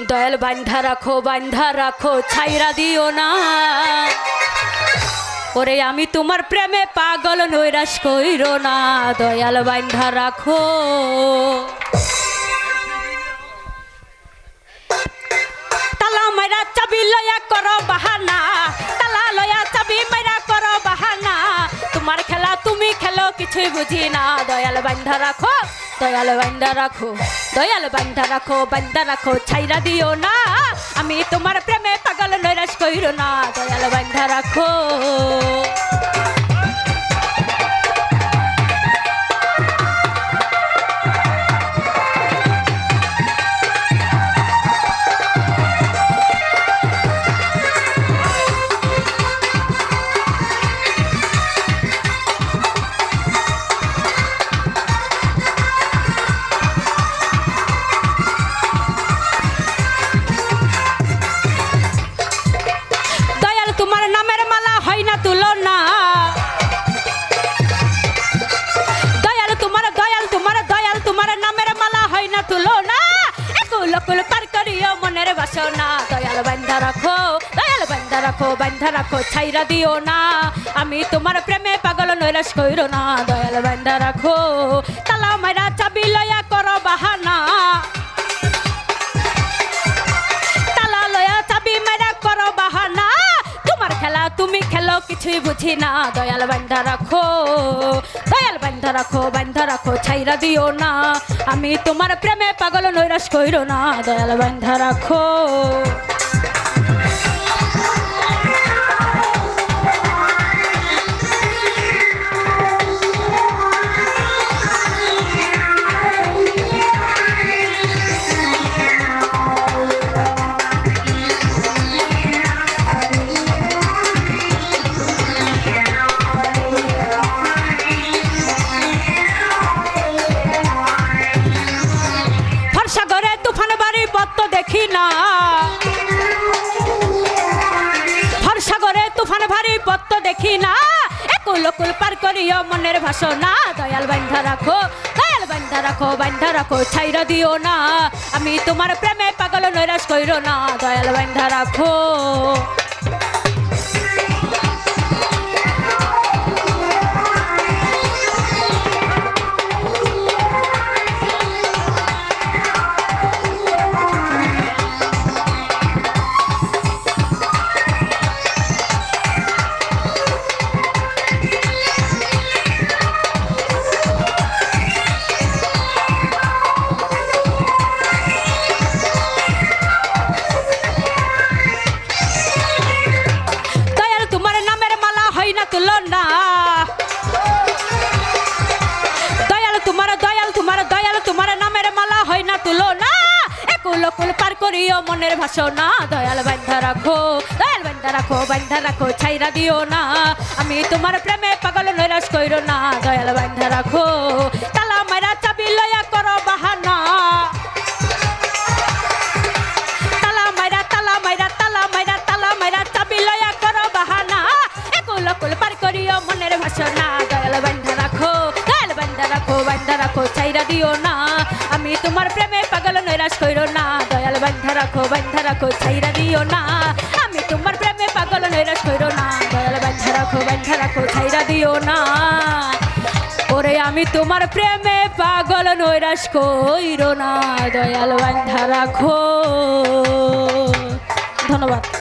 দয়াল বান্ধা রাখো বান্ধা রাখো, ছাইরা দিও না। ওরে, আমি তোমার প্রেমে পাগল, নৈরাশ কইর না। দয়াল বান্ধা রাখো। তালা মাইরা চাবি লয়া করো বাহানা, তালা লয়া চাবি মাইরা করো বাহানা। তোমার খেলা তুমি খেলো, কিছুই বুঝি না। দয়াল বান্ধা রাখো। দয়াল বান্দা রাখো, দয়াল বান্দা রাখো বান্দা রাখো, ছাইরা দিও না। আমি তোমার প্রেমে পাগল নৈরাশ কইরো না। দয়াল বান্দা রাখো। একুল কুল পার করিও মনের বাসনা। দয়াল বান্ধা রাখো, দয়াল বান্ধা রাখো বান্ধা রাখো, ছাইরা দিও না। আমি তোমার প্রেমে পাগল নৈরাস কইরো না। দয়াল বান্ধা রাখো, তালা মাইরা চাবি লয়া করো বাহানা। কিছুই বুঝি না দয়াল বান্ধা রাখো দয়াল বান্ধা রাখো বান্ধা রাখো ছাইরা দিও না আমি তোমার প্রেমে পাগল নৈরাশ কইরো না দয়াল বান্ধা রাখো একুল কুল পার করিও মনের ভাষণা দয়াল বান্ধা রাখো, দয়াল বান্ধা রাখো বান্ধা রাখো, ছাইরা দিও না। আমি তোমার প্রেমে পাগল নৈরাশ কইরো না। দয়াল বান্ধা রাখো। একুল কুল পার করিও মনের ভাষণা। দয়াল বান্ধা রাখো, দয়াল বান্ধা রাখো বান্ধা রাখো, ছাইরা দিও না। আমি তোমার প্রেমে পাগল নৈরাশ কইরো না। দয়াল বান্ধা রাখো, তালা মাইরা চাবি লয়া করো বাহানা। তালা মাইরা তালা মাইরা তালা মাইরা তালা মাইরা চাবি লয়া করো বাহানা। একুল কুল পার করিও মনের ভাষণা। দয়াল বান্ধা রাখো, দয়াল বান্ধা রাখো বান্ধা রাখো চাইরা দিও না। আমি তোমার প্রেমে পাগল, নৈরাশ কইরো না। দয়াল বান্ধা রাখো বান্ধা রাখো চাইরা দিও না। আমি তোমার প্রেমে পাগল, নৈরাশ কইরো না। দয়াল বান্ধা রাখো বান্ধা রাখো চাইরা দিও না। ওরে আমি তোমার প্রেমে পাগল, নৈরাশ কইরো না। দয়াল বান্ধা রাখো। ধন্যবাদ।